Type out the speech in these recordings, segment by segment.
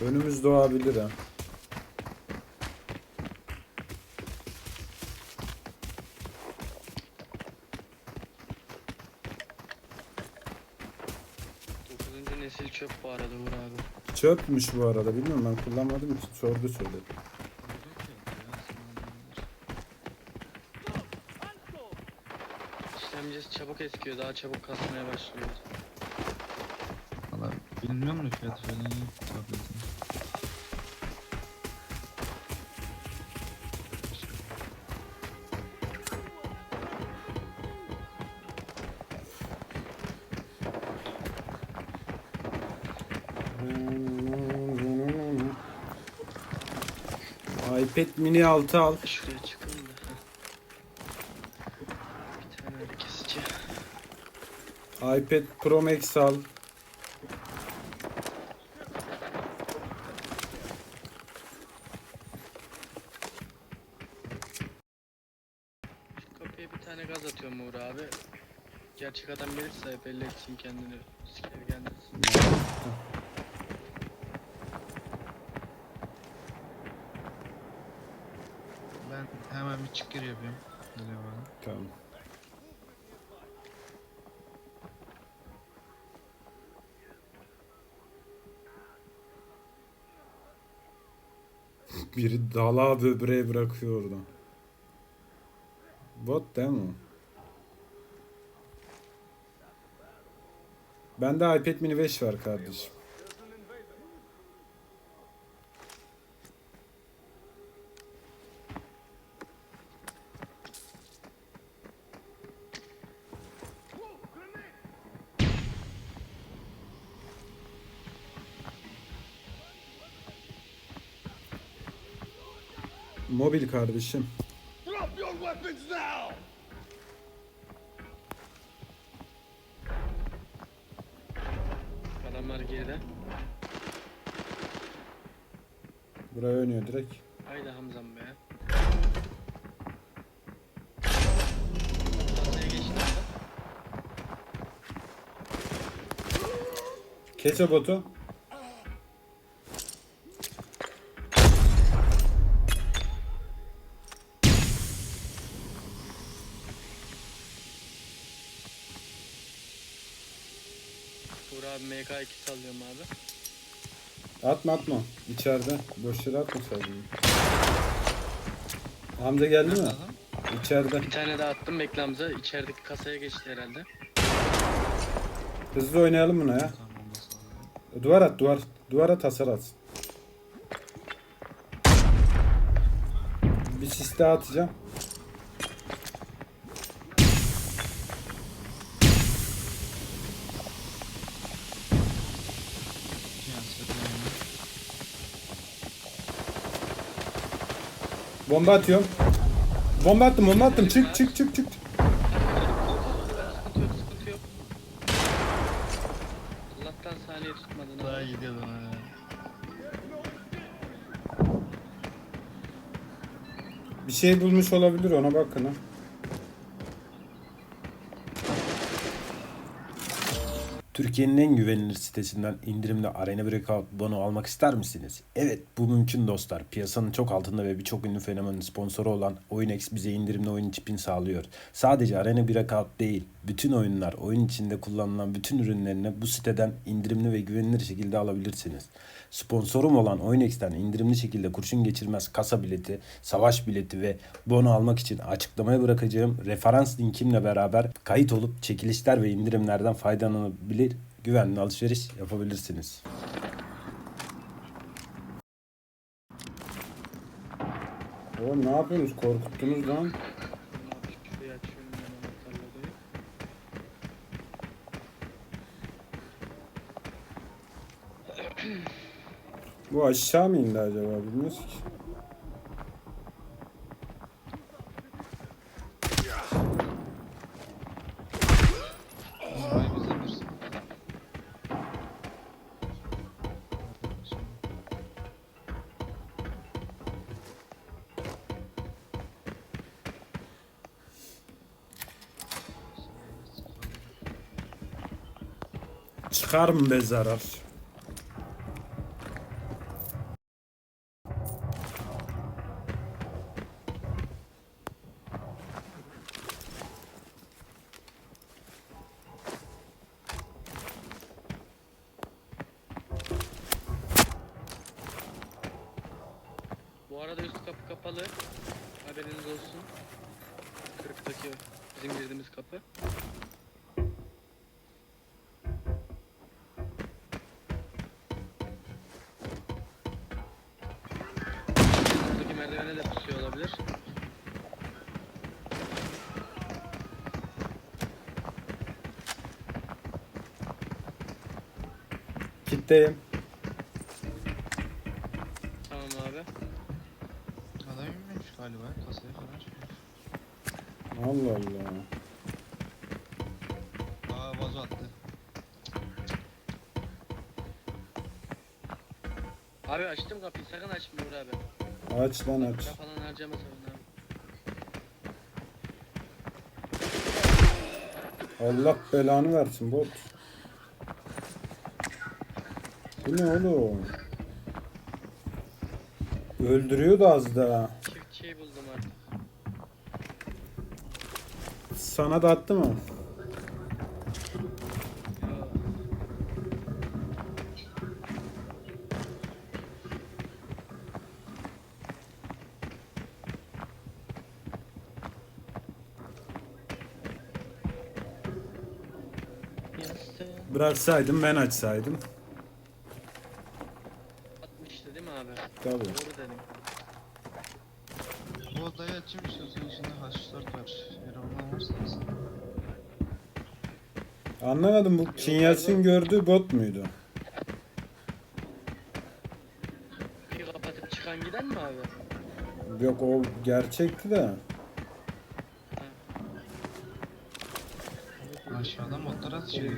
Önümüz doğabilir ha. Dokuzuncu nesil çöp bu arada Uğur abi. Çöpmüş bu arada bilmiyorum ben kullanmadım için sordu söyledi. İşlemcisi çabuk eskiyor daha çabuk kasmaya başlıyor. Bilmiyorum da fiyatı falan iyi tabletin. iPad mini 6 al. Şuraya çıkayım da. Bir tane kesici. iPad Pro Max al. Şu kapıya bir tane gaz atıyorum Uğur abi. Gerçek adam gelirse belli etsin kendini. Siker gelmesin. Ben hemen bir çık gir yapıyorum. Geliyor bana. Tamam. Biri dala böbreğe bırakıyor oradan. Bot değil mi? Bende iPad mini 5 var kardeşim. Mobil kardeşim. Direkt. Haydi Hamzam be. Kasaya geçti adam. Kes o botu. Uğur abi MK2 sallıyorum abi. Atma atma. İçeride. Boş yere atmasaydın. Hamza geldi mi? Adam. İçeride. Bir tane daha attım bekle Hamza. İçerideki kasaya geçti herhalde. Hızlı oynayalım buna ya. Duvar at duvar. Duvar at hasar atsın. Bir sis daha atacağım. Bomba atıyorum. Bomba attım bomba attım. Çık çık çık çık. Sıkıntı yok sıkıntı yok. Allah'tan saniye tutmadın Daha abi. gidiyordun ha. Bir şey bulmuş olabilir ona bakın ha. Türkiye'nin en güvenilir sitesinden indirimli Arena Breakout bono almak ister misiniz? Evet bu mümkün dostlar. Piyasanın çok altında ve birçok ünlü fenomenin sponsoru olan OyunX bize indirimli oyun çipini sağlıyor. Sadece Arena Breakout değil, bütün oyunlar, oyun içinde kullanılan bütün ürünlerini bu siteden indirimli ve güvenilir şekilde alabilirsiniz. Sponsorum olan OyunX'ten indirimli şekilde kurşun geçirmez kasa bileti, savaş bileti ve bono almak için açıklamaya bırakacağım referans linkimle beraber kayıt olup çekilişler ve indirimlerden faydalanabilir, güvenli alışveriş yapabilirsiniz. Oğlum ne yapıyorsunuz? Korkuttunuz lan. Bu aşağı mı indi acaba bilmiyoruz ki. Çıkar mı be zarar? Bu arada üst kapı kapalı. Haberiniz olsun. Kırıktaki bizim girdiğimiz kapı. Kitleyim. Tamam abi. Adam inmemiş galiba. Kasaya falan çıkmış. Allah Allah. Aa vazo attı. Abi açtım kapıyı sakın açma Uğur abi. Aç lan aç. Para falan harcama sakın abi. Allah belanı versin bot. Bu ne oğlum? Öldürüyordu az da. Çiftçiyi buldum artık. Sana da attı mı? Bıraksaydım ben açsaydım. atmıştı değil mi abi? Tabii. Doğru dedim. Bu odayı açayım istiyorsan içinde H4 var. Olan varsa. Anlamadım bu Kinyas'ın gördüğü bot muydu? Bir kapatıp çıkan giden mi abi? Yok o gerçekti de. Aşağıdan modlar atışıyor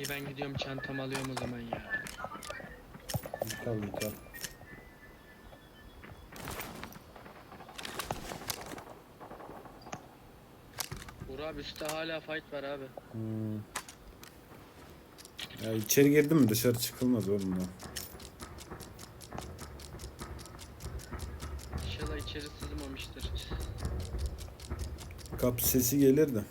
İyi ben gidiyorum çantamı alıyorum o zaman ya. Tabii tabii. Uğur abi üstte hala fight var abi. Hmm. Ya içeri girdim mi dışarı çıkılmaz oğlum ya. İnşallah içeri sızmamıştır. Kapı sesi gelirdi.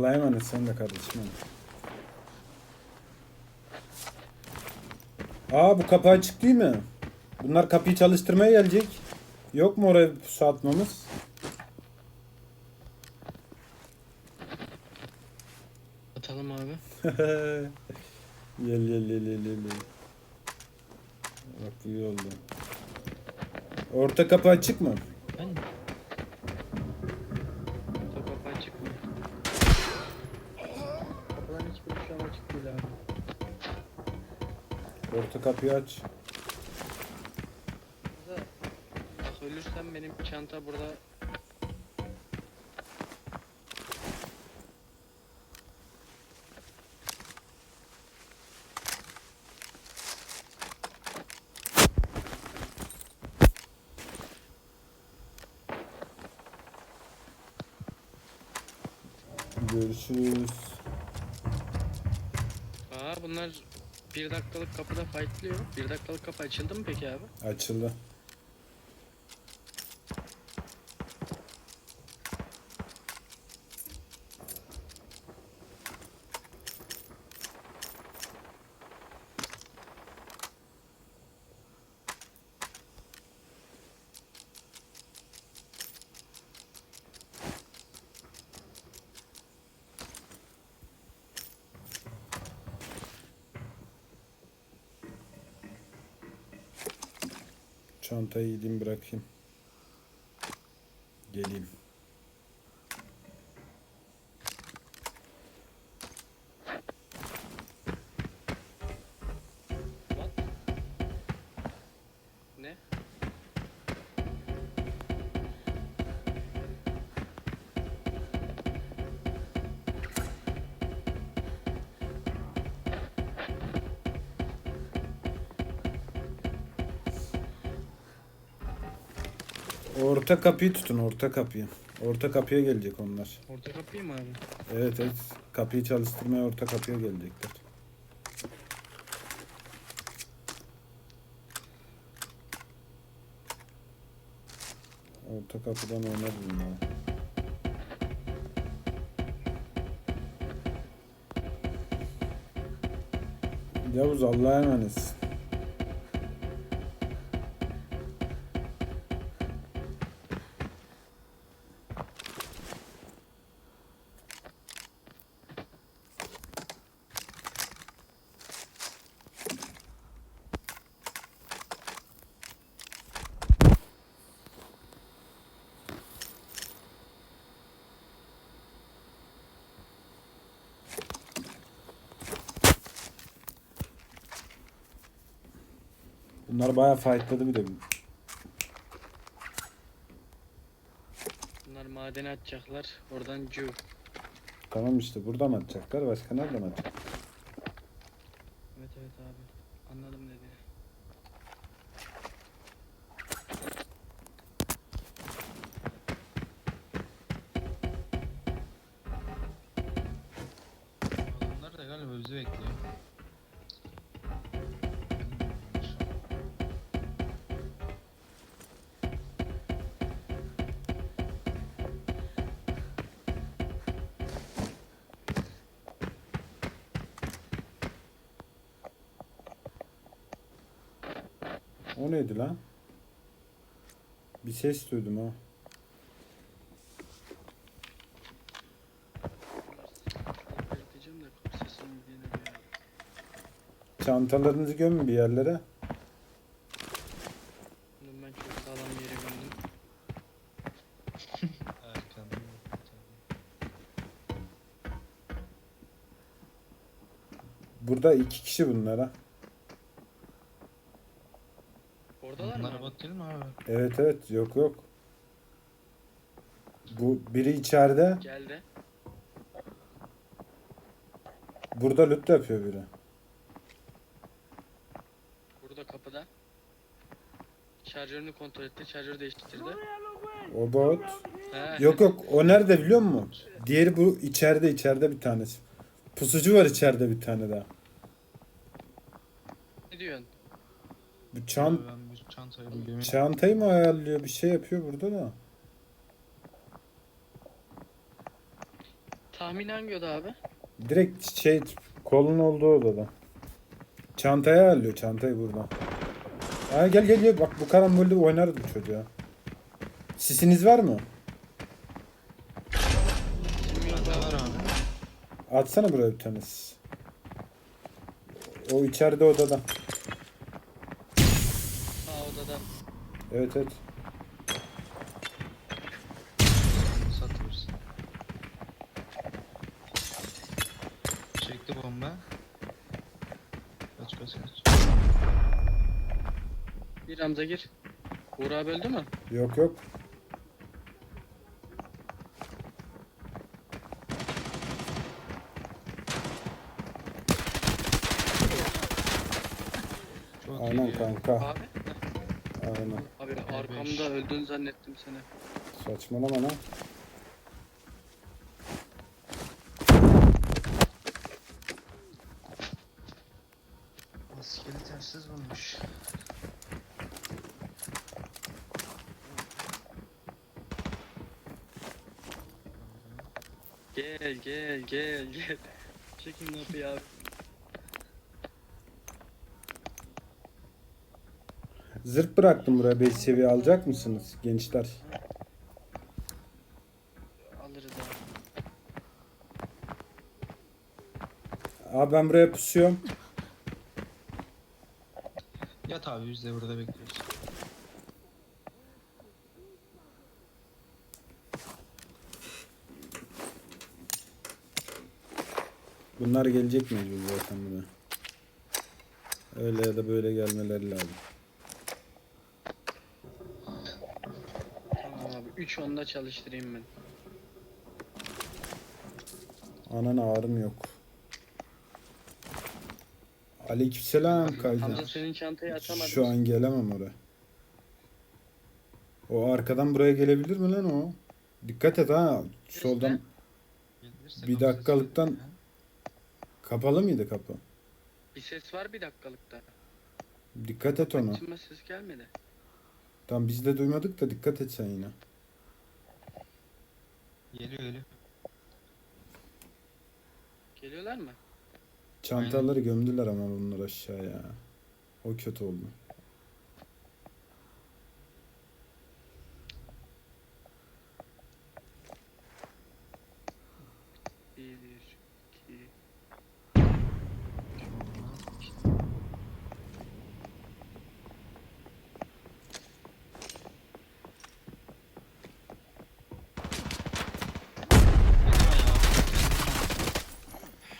Allah'a emanet sen de kardeşim. Aa bu kapı açık değil mi? Bunlar kapıyı çalıştırmaya gelecek. Yok mu oraya pusu atmamız? Atalım abi. gel gel gel gel gel. Bak iyi oldu. Orta kapı açık mı? Ben Orta kapıyı aç. Bak ölürsem benim çanta burada Görüşürüz. Aa bunlar bir dakikalık kapıda fightlıyor. Bir dakikalık kapı açıldı mı peki abi? Açıldı. Çantayı gideyim bırakayım. Geleyim. Orta kapıyı tutun orta kapıyı. Orta kapıya gelecek onlar. Orta kapıyı mı abi? Evet evet. Kapıyı çalıştırmaya orta kapıya gelecekler. Orta kapıdan oynar bunlar. Yavuz Allah'a emanetsin. Bunlar bayağı fightladı bir de. Bunlar madeni atacaklar. Oradan cu. Tamam işte buradan atacaklar. Başka nereden atacak? Evet evet abi. Anladım dedi. Adamlar da galiba bizi bekliyor. O neydi lan? Bir ses duydum ha. Çantalarınızı gömün bir yerlere. Bunu ben çok sağlam bir yere gömdüm. Burada iki kişi bunlar ha. Oradalar mı? Bunlar abi? bot değil mi abi? Evet evet yok yok. Bu biri içeride. Geldi. Burada loot yapıyor biri. Burada kapıda. Şarjörünü kontrol etti. Şarjörü değiştirdi. O bot. He. Yok yok o nerede biliyor musun? Diğeri bu içeride içeride bir tanesi. Pusucu var içeride bir tane daha. Ne diyorsun? Bu çan Abi ben bu çantayı bir çantayı mı ayarlıyor bir şey yapıyor burada da. Tahmin hangi oda abi? Direkt şey kolun olduğu odada. Çantayı ayarlıyor çantayı burada. Aa, gel gel gel bak bu karambolde oynarız bu çocuğa. Sisiniz var mı? Çanta var abi. Atsana buraya bir tane sis. O içeride odada. Evet evet. Satıyoruz. Çekti bomba. Kaç kaç kaç. Bir Hamza gir. Uğur abi öldü mü? Yok yok. Çok Aynen iyi kanka. Abi. Aynen. Abi arkamda öldün zannettim seni. Saçmalama lan. Maskeli tersiz bulmuş. Gel gel gel gel. Çekin kapıyı abi. Zırh bıraktım buraya 5 seviye alacak mısınız gençler? Alırız abi. Abi ben buraya pusuyorum. Yat abi biz de burada bekliyoruz. Bunlar gelecek mi zaten buna? Öyle ya da böyle gelmeleri lazım. 3 onda çalıştırayım ben. Anan ağrım yok. Aleykümselam. Hamza senin çantayı atamadım. Şu an gelemem oraya. O arkadan buraya gelebilir mi lan o? Dikkat et ha. Soldan Gelirse Bir sesi dakikalıktan- ya. kapalı mıydı kapı? Bir ses var bir dakikalıkta. Dikkat et ona. Açılma ses gelmedi. Tam biz de duymadık da dikkat et sen yine. Geliyor geliyor. Geliyorlar mı? Çantaları gömdüler ama bunlar aşağıya. O kötü oldu. Bir, iki,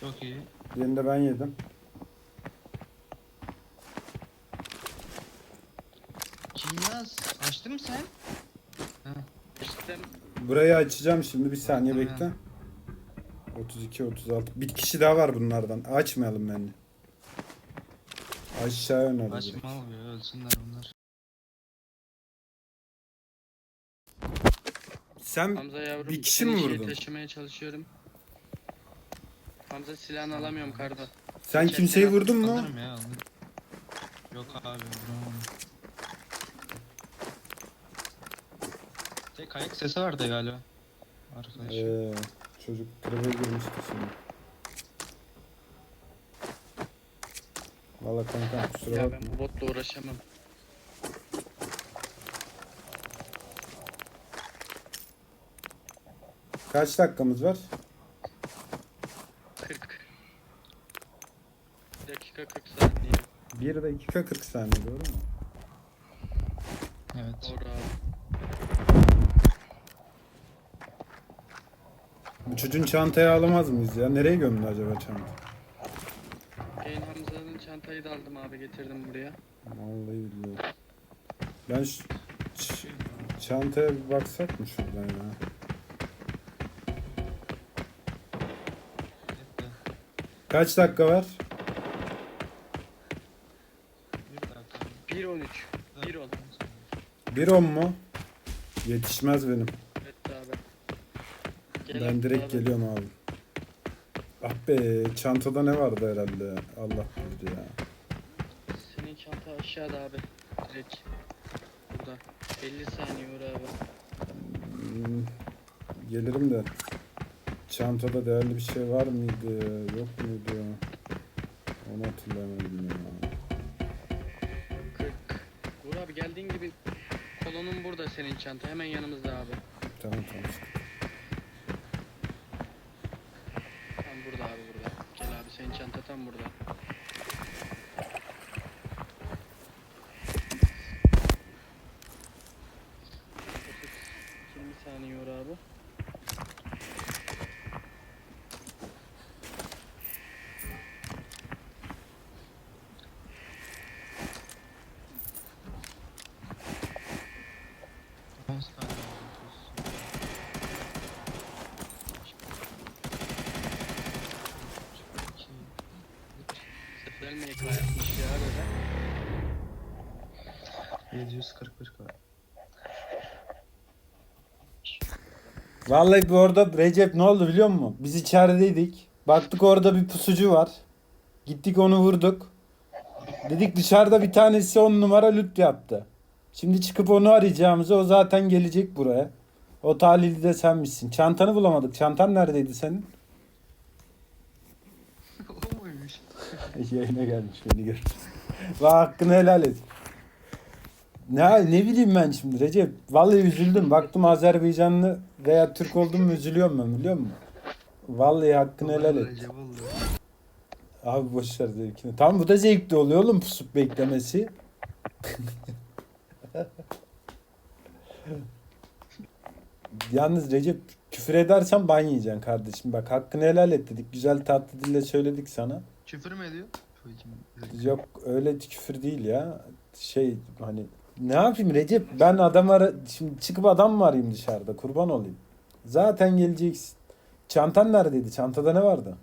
Çok iyi. Birini de ben yedim. Kinyas açtın mı sen? İşte Burayı açacağım şimdi bir saniye bekle. 32 36. Bir kişi daha var bunlardan. Açmayalım bence. Aşağı yöneldi. direkt. Açma oluyor ölsünler bunlar. Sen Hamza yavrum bir kişi mi vurdun? taşımaya çalışıyorum. Hamza silahını alamıyorum karda. sen Geçen kimseyi vurdun mu? Ya. Yok abi vuramam. Tek ayak sesi vardı galiba. Arkadaş. Ee, çocuk trebe girmişti şimdi. Valla kanka kusura Ya bakma. ben bu botla uğraşamam. Kaç dakikamız var? 40. Bir dakika 40 saniye. 1 dakika 40 saniye doğru mu? Evet. Doğru abi. Bu çocuğun çantayı alamaz mıyız ya? Nereye gömdü acaba çanta? Kane Hamza'nın çantayı da aldım abi getirdim buraya. Vallahi billahi. Ben şu ç- çantaya bir baksak mı şuradan ya? Kaç dakika var? 1.13. 1.10. 1.10 mu? Yetişmez benim. Evet abi. Gel ben abi, direkt abi. geliyorum abi. Ah be çantada ne vardı herhalde? Allah bilir ya. Senin çanta aşağıda abi. Direkt. Burada. 50 saniye uğra abi. Hmm, gelirim de. Çantada değerli bir şey var mıydı? Yok muydu? Onu hatırlayamadım ya. 40. Uğur abi geldiğin gibi kolonun burada senin çanta. Hemen yanımızda abi. Tamam tamam. Tam burada abi burada. Gel abi senin çanta tam burada. Yirmi saniye uğra abi. On saniye oldu. İki, Kayatmış ya böyle. 741 var. Vallahi bu orada Recep ne oldu biliyor musun? Biz içerideydik. Baktık orada bir pusucu var. Gittik onu vurduk. Dedik dışarıda bir tanesi on numara lüt yaptı. Şimdi çıkıp onu arayacağımızı o zaten gelecek buraya. O talihli de sen? Çantanı bulamadık. Çantan neredeydi senin? o muymuş? Yayına gelmiş beni gör. Ve hakkını helal et. Ne, ne bileyim ben şimdi Recep. Vallahi üzüldüm. Baktım Azerbaycanlı veya Türk oldum mu üzülüyorum ben biliyor musun? Vallahi hakkını helal et. Recep. Abi boşver zevkini. Tam bu da zevkli oluyor oğlum pusup beklemesi. Yalnız Recep Küfür edersen ban yiyeceksin kardeşim. Bak hakkını helal et dedik. Güzel tatlı dille söyledik sana. Küfür mü ediyor? Yok öyle küfür değil ya. Şey hani ne yapayım Recep ben adam ara şimdi çıkıp adam mı arayayım dışarıda kurban olayım. Zaten geleceksin. Çantan neredeydi? Çantada ne vardı?